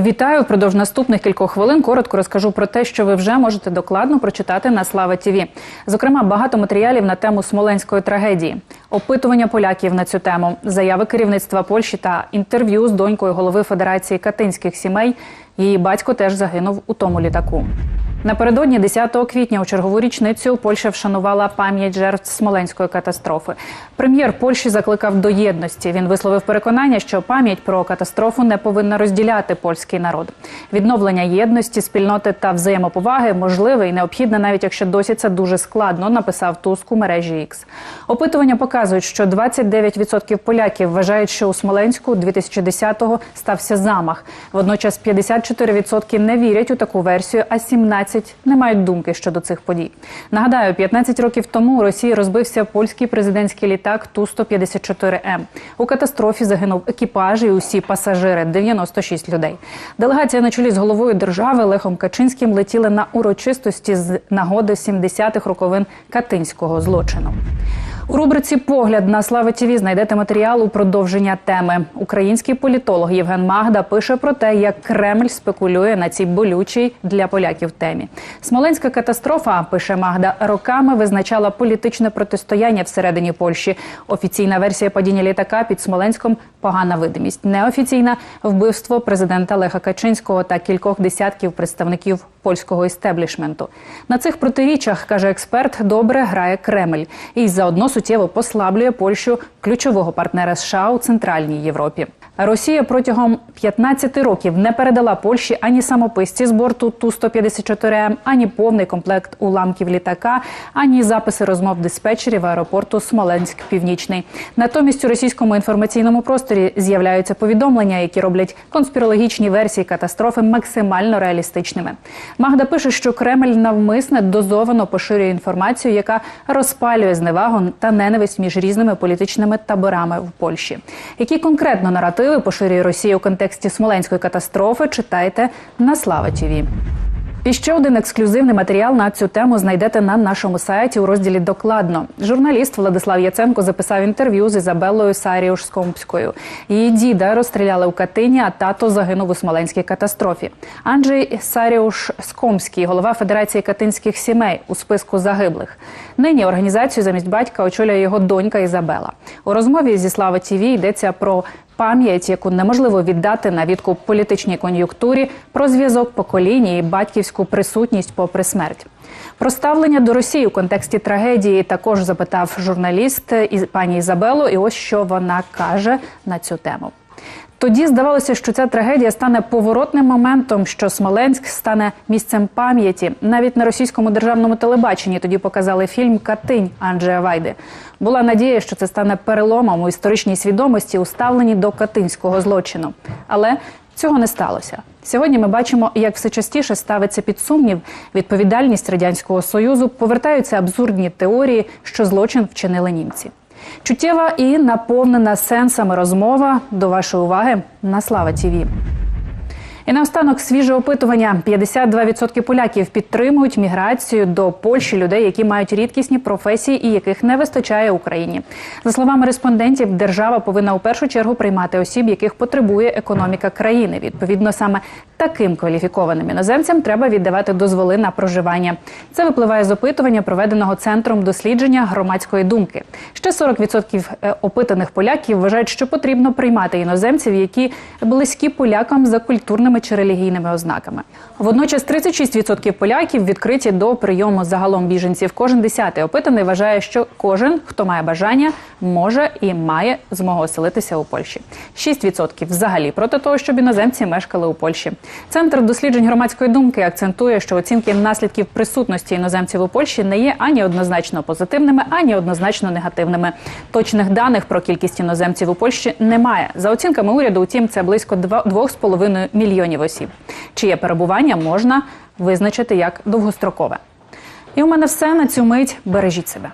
Вітаю впродовж наступних кількох хвилин. Коротко розкажу про те, що ви вже можете докладно прочитати на Слава ТІВІ. Зокрема, багато матеріалів на тему смоленської трагедії, опитування поляків на цю тему, заяви керівництва Польщі та інтерв'ю з донькою голови Федерації катинських сімей. Її батько теж загинув у тому літаку. Напередодні 10 квітня у чергову річницю Польща вшанувала пам'ять жертв смоленської катастрофи. Прем'єр Польщі закликав до єдності. Він висловив переконання, що пам'ять про катастрофу не повинна розділяти польський народ. Відновлення єдності, спільноти та взаємоповаги можливе і необхідне, навіть якщо досі це дуже складно, написав Туск у мережі X. Опитування показують, що 29% поляків вважають, що у Смоленську 2010-го стався замах. Водночас 54% не вірять у таку версію, а 17% не мають думки щодо цих подій. Нагадаю, 15 років тому у Росії розбився польський президентський літак Ту-154М. У катастрофі загинув екіпаж і усі пасажири 96 людей. Делегація на чолі з головою держави Лехом Качинським летіли на урочистості з нагоди 70-х роковин катинського злочину. У рубриці Погляд на Слава ТІВІ знайдете матеріал у продовження теми. Український політолог Євген Магда пише про те, як Кремль спекулює на цій болючій для поляків темі. Смоленська катастрофа пише Магда роками визначала політичне протистояння всередині Польщі. Офіційна версія падіння літака під Смоленськом погана видимість. Неофіційна вбивство президента Леха Качинського та кількох десятків представників польського істеблішменту. На цих протиріччях каже експерт, добре грає Кремль і заодно суттєво послаблює Польщу ключового партнера США у центральній Європі. Росія протягом 15 років не передала Польщі ані самописці з борту Ту-154М, ані повний комплект уламків літака, ані записи розмов диспетчерів аеропорту Смоленськ Північний. Натомість у російському інформаційному просторі з'являються повідомлення, які роблять конспірологічні версії катастрофи максимально реалістичними. Магда пише, що Кремль навмисне дозовано поширює інформацію, яка розпалює зневагу та ненависть між різними політичними таборами в Польщі. Які конкретно наративи поширює Росія у контексті смоленської катастрофи? Читайте на Слава ТІВІ. І ще один ексклюзивний матеріал на цю тему знайдете на нашому сайті у розділі Докладно. Журналіст Владислав Яценко записав інтерв'ю з Ізабеллою Саріуш Скомською. Її діда розстріляли у Катині, а тато загинув у смоленській катастрофі. Анджей Саріуш Скомський, голова Федерації катинських сімей у списку загиблих. Нині організацію замість батька очолює його донька Ізабела. У розмові зі Слава ТІВІ йдеться про пам'ять, яку неможливо віддати на відкуп політичній кон'юнктурі, про зв'язок поколінь і батьківську присутність попри смерть. Про ставлення до Росії у контексті трагедії також запитав журналіст пані Ізабелу, і ось що вона каже на цю тему. Тоді здавалося, що ця трагедія стане поворотним моментом, що Смоленськ стане місцем пам'яті. Навіть на російському державному телебаченні тоді показали фільм Катинь Анджея Вайди. Була надія, що це стане переломом у історичній свідомості у ставленні до катинського злочину. Але цього не сталося. Сьогодні ми бачимо, як все частіше ставиться під сумнів відповідальність радянського союзу. Повертаються абсурдні теорії, що злочин вчинили німці. Чуттєва і наповнена сенсами розмова до вашої уваги на Слава Тіві. І наостанок свіже опитування: 52% поляків підтримують міграцію до Польщі людей, які мають рідкісні професії і яких не вистачає Україні. За словами респондентів, держава повинна у першу чергу приймати осіб, яких потребує економіка країни. Відповідно, саме таким кваліфікованим іноземцям треба віддавати дозволи на проживання. Це випливає з опитування, проведеного центром дослідження громадської думки. Ще 40% опитаних поляків вважають, що потрібно приймати іноземців, які близькі полякам за культурними чи релігійними ознаками. Водночас 36% поляків відкриті до прийому загалом біженців. Кожен десятий опитаний вважає, що кожен, хто має бажання, може і має змогу оселитися у Польщі. 6% взагалі проти того, щоб іноземці мешкали у Польщі. Центр досліджень громадської думки акцентує, що оцінки наслідків присутності іноземців у Польщі не є ані однозначно позитивними, ані однозначно негативними. Точних даних про кількість іноземців у Польщі немає. За оцінками уряду, утім, це близько 2,5 мільйонів осіб, чиє перебування можна визначити як довгострокове. І у мене все на цю мить. Бережіть себе.